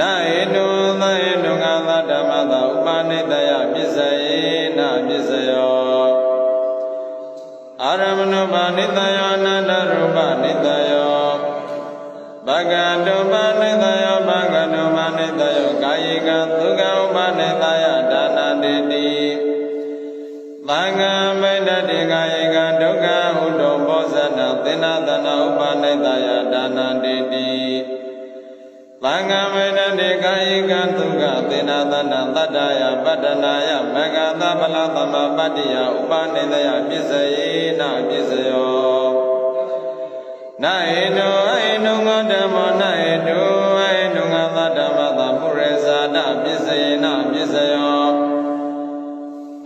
နာဟိတုသဟိတုငါသဓမ္မသာဥပနိတယပစ္စယေနပစ္စယောအာရမဏုပနိတယောအနန္တရူပနိတယောဘဂတုပနိတယောဘဂတုပနိတယောကာယကသုခဥပနိတယဒါနတိတိသံဃံမိတ္တတိကာယကဒုက္ခဥဒ္ဓဘောဇနသေနသနာဥပနိတယဒါနတိတိ သံဃံမိတ္တတိကာယကသုခသေနသနာတတ္တယပတ္တနာယမဂ္ဂသဗလသမပတ္တိယဥပနိတယပစ္စယေနပစ္စယောနာဟိတောအဟိတုငောဓမ္မောနာဟိတောအဟိတုငါသဓမ္မသာပုရိဇာတပစ္စယေနပစ္စယော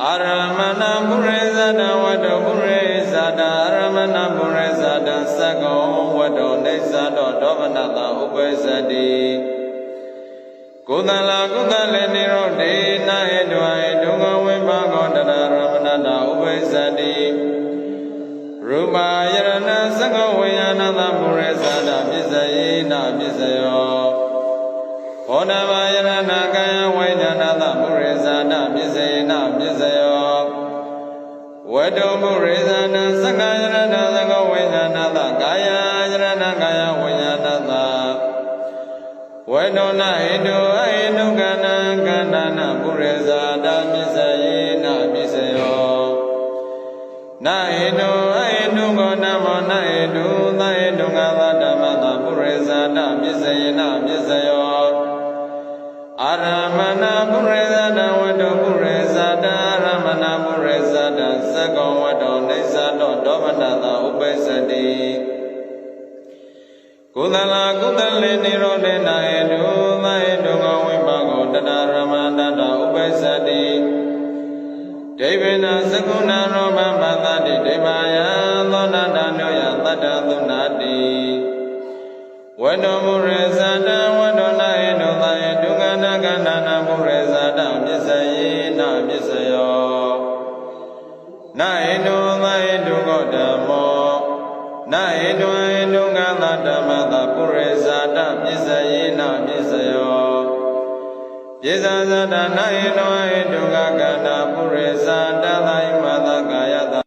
အာရမဏပုရိဇာတဝတ္တပုရိဇာတအာရမဏပုရိဇာတ သက္ကောဝတ္တောနေသတောဒောမနတဥပ္ပဇ္ဇတိကုသလကုသလေနိရောဓေနာဟိတောအဟိတုငောဝိပါကောတရရမဏတဥပ္ပဇ္ဇတိရူပယရဏသက္ကဝိညာဏသပုရိသတာပစ္စယေနပစ္စယောဘောဓဘာယရဏကာယဝိညာဏသပုရိသတာပစ္စယေနပစ္စယောဝတ္တုပုရိသနာ ဝေဒနာဟိတုအဟိတုကဏံကန္တနာပုရိသတာပစ္စယေနပစ္စယောနာဟိတုအဟိတုကောနမောနာဟိတုသဟိတုငါသဓမ္မသပုရိဇာတပစ္စယေနပစ္စယောအာရမ ကုသလကုသလေနိရောဓေနာဟိတုသဟိတုကောဝိပါကောတတရမန္တတဥပ္ပစ္စတိဒိဗေနသကုဏရောဘပသတိဒိဗာယသောနာတနုယတတ္တသုနာတိဝတ္တမုရေဇာတဝတ္တနာဟိတုသယေဒုက္ခနာကန္နာနာမုရေဇာတပစ္စယေနပစ္စယောနာဟိတုသယေဒုက္ခဓမ္မော နာဟိတုဟိတုငါသဓမ္မသပုရေဇာတပစ္စယေနပစ္စယောယေဇာဇာတနာဟိတောဟိတုကကန္နာပုရိဇာတသယမသကာယတ